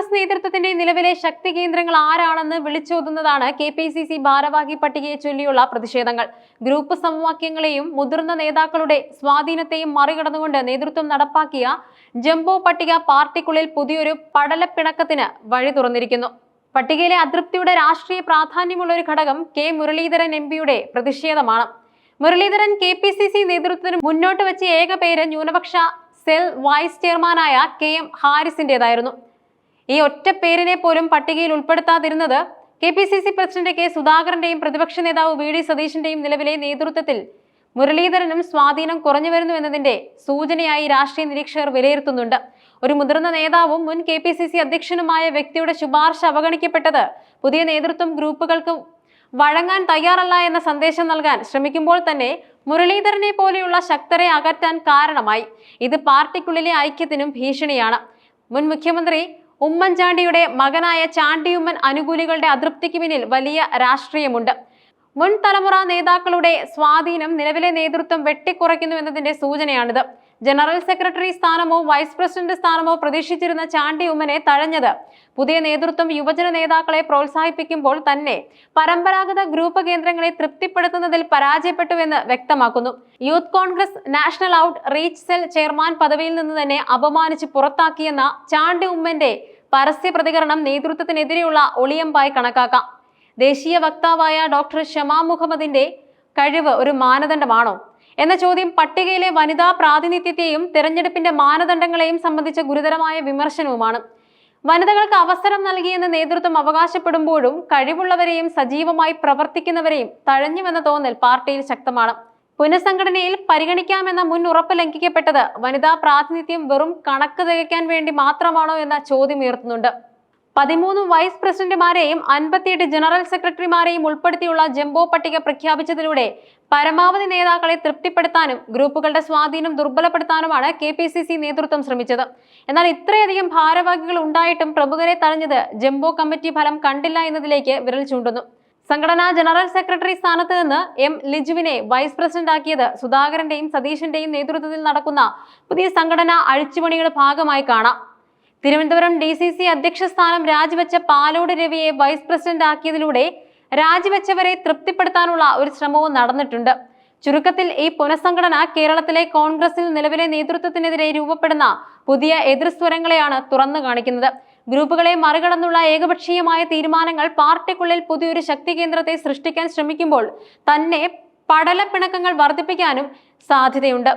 കോൺഗ്രസ് നേതൃത്വത്തിന്റെ നിലവിലെ ശക്തി കേന്ദ്രങ്ങൾ ആരാണെന്ന് വിളിച്ചോതുന്നതാണ് കെ പി സി സി ഭാരവാഹി പട്ടികയെ ചൊല്ലിയുള്ള പ്രതിഷേധങ്ങൾ. ഗ്രൂപ്പ് സമവാക്യങ്ങളെയും മുതിർന്ന നേതാക്കളുടെ സ്വാധീനത്തെയും മറികടന്നുകൊണ്ട് നേതൃത്വം നടപ്പാക്കിയ ജംബോ പട്ടിക പാർട്ടിക്കുള്ളിൽ പുതിയൊരു പടലപ്പിണക്കത്തിന് വഴി തുറന്നിരിക്കുന്നു. പട്ടികയിലെ അതൃപ്തിയുടെ രാഷ്ട്രീയ പ്രാധാന്യമുള്ള ഒരു ഘടകം കെ മുരളീധരൻ എം പിയുടെ പ്രതിഷേധമാണ്. Muraleedharan K P C C നേതൃത്വത്തിന് മുന്നോട്ട് വെച്ച ഏക പേര് ന്യൂനപക്ഷ സെൽ വൈസ് ചെയർമാനായ കെ എം ഹാരിസിന്റേതായിരുന്നു. ഈ ഒറ്റ പേരിനെ പോലും പട്ടികയിൽ ഉൾപ്പെടുത്താതിരുന്നത് K P C C president K സുധാകരന്റെയും പ്രതിപക്ഷ നേതാവ് വി ഡി സതീശന്റെയും നിലവിലെ നേതൃത്വത്തിൽ മുരളീധരനും സ്വാധീനം കുറഞ്ഞു വരുന്നു എന്നതിന്റെ സൂചനയായി രാഷ്ട്രീയ നിരീക്ഷകർ വിലയിരുത്തുന്നുണ്ട്. ഒരു മുതിർന്ന നേതാവും മുൻ കെ പി സി സി അധ്യക്ഷനുമായ വ്യക്തിയുടെ ശുപാർശ അവഗണിക്കപ്പെട്ടത് പുതിയ നേതൃത്വം ഗ്രൂപ്പുകൾക്ക് വഴങ്ങാൻ തയ്യാറല്ല എന്ന സന്ദേശം നൽകാൻ ശ്രമിക്കുമ്പോൾ തന്നെ മുരളീധരനെ പോലെയുള്ള ശക്തരെ അകറ്റാൻ കാരണമായി. ഇത് പാർട്ടിക്കുള്ളിലെ ഐക്യത്തിനും ഭീഷണിയാണ്. മുൻ മുഖ്യമന്ത്രി ഉമ്മൻചാണ്ടിയുടെ മകനായ ചാണ്ടിയുമ്മൻ അനുകൂലികളുടെ അതൃപ്തിക്ക് പിന്നിൽ വലിയ രാഷ്ട്രീയമുണ്ട്. മുൻ തലമുറ നേതാക്കളുടെ സ്വാധീനം നിലവിലെ നേതൃത്വം വെട്ടിക്കുറയ്ക്കുന്നു എന്നതിന്റെ സൂചനയാണിത്. ജനറൽ സെക്രട്ടറി സ്ഥാനമോ വൈസ് പ്രസിഡന്റ് സ്ഥാനമോ പ്രതീക്ഷിച്ചിരുന്ന ചാണ്ടി ഉമ്മനെ തഴഞ്ഞത്. പുതിയ നേതൃത്വം യുവജന നേതാക്കളെ പ്രോത്സാഹിപ്പിക്കുമ്പോൾ തന്നെ പരമ്പരാഗത ഗ്രൂപ്പ് കേന്ദ്രങ്ങളെ തൃപ്തിപ്പെടുത്തുന്നതിൽ പരാജയപ്പെട്ടുവെന്ന് വ്യക്തമാക്കുന്നു. Youth Congress national outreach cell chairman പദവിയിൽ നിന്ന് തന്നെ അപമാനിച്ച് പുറത്താക്കിയെന്ന ചാണ്ടി ഉമ്മന്റെ പരസ്യ പ്രതികരണം നേതൃത്വത്തിനെതിരെയുള്ള ഒളിയമ്പായി കണക്കാക്കാം. ദേശീയ വക്താവായ ഡോക്ടർ ഷമാ മുഹമ്മദിന്റെ കഴിവ് ഒരു മാനദണ്ഡമാണോ? എന്ന ചോദ്യം പട്ടികയിലെ വനിതാ പ്രാതിനിധ്യത്തെയും തെരഞ്ഞെടുപ്പിന്റെ മാനദണ്ഡങ്ങളെയും സംബന്ധിച്ച ഗുരുതരമായ വിമർശനവുമാണ്. വനിതകൾക്ക് അവസരം നൽകിയെന്ന് നേതൃത്വം അവകാശപ്പെടുമ്പോഴും കഴിവുള്ളവരെയും സജീവമായി പ്രവർത്തിക്കുന്നവരെയും തഴഞ്ഞുവെന്ന തോന്നൽ പാർട്ടിയിൽ ശക്തമാണ്. പുനഃസംഘടനയിൽ പരിഗണിക്കാമെന്ന മുൻ ഉറപ്പ് ലംഘിക്കപ്പെട്ടത് വനിതാ പ്രാതിനിധ്യം വെറും കണക്ക് തികയ്ക്കാൻ വേണ്ടി മാത്രമാണോ എന്ന ചോദ്യം ഉയർത്തുന്നുണ്ട്. പതിമൂന്ന് വൈസ് പ്രസിഡന്റുമാരെയും അൻപത്തിയെട്ട് ജനറൽ സെക്രട്ടറിമാരെയും ഉൾപ്പെടുത്തിയുള്ള ജംബോ പട്ടിക പ്രഖ്യാപിച്ചതിലൂടെ പരമാവധി നേതാക്കളെ തൃപ്തിപ്പെടുത്താനും ഗ്രൂപ്പുകളുടെ സ്വാധീനം ദുർബലപ്പെടുത്താനുമാണ് കെ പി സി സി നേതൃത്വം ശ്രമിച്ചത്. എന്നാൽ ഇത്രയധികം ഭാരവാഹികൾ ഉണ്ടായിട്ടും പ്രമുഖരെ തഴഞ്ഞത് ജംബോ കമ്മിറ്റി ഫലം കണ്ടില്ല എന്നതിലേക്ക് വിരൽ ചൂണ്ടുന്നു. സംഘടനാ ജനറൽ സെക്രട്ടറി സ്ഥാനത്ത് നിന്ന് എം ലിജുവിനെ വൈസ് പ്രസിഡന്റ് ആക്കിയത് സുധാകരന്റെയും സതീഷിന്റെയും നേതൃത്വത്തിൽ നടക്കുന്ന പുതിയ സംഘടന അഴിച്ചുപണിയുടെ ഭാഗമായി കാണാം. തിരുവനന്തപുരം ഡി സി സി അധ്യക്ഷ സ്ഥാനം രാജിവെച്ച പാലോട് രവിയെ വൈസ് പ്രസിഡന്റ് ആക്കിയതിലൂടെ രാജിവെച്ചവരെ തൃപ്തിപ്പെടുത്താനുള്ള ഒരു ശ്രമവും നടന്നിട്ടുണ്ട്. ചുരുക്കത്തിൽ ഈ പുനഃസംഘടന കേരളത്തിലെ കോൺഗ്രസിൽ നിലവിലെ നേതൃത്വത്തിനെതിരെ രൂപപ്പെടുന്ന പുതിയ എതിർസ്വരങ്ങളെയാണ് തുറന്നു കാണിക്കുന്നത്. ഗ്രൂപ്പുകളെ മറികടന്നുള്ള ഏകപക്ഷീയമായ തീരുമാനങ്ങൾ പാർട്ടിക്കുള്ളിൽ പുതിയൊരു ശക്തി കേന്ദ്രത്തെ സൃഷ്ടിക്കാൻ ശ്രമിക്കുമ്പോൾ തന്നെ പടലപ്പിണക്കങ്ങൾ വർദ്ധിപ്പിക്കാനും സാധ്യതയുണ്ട്.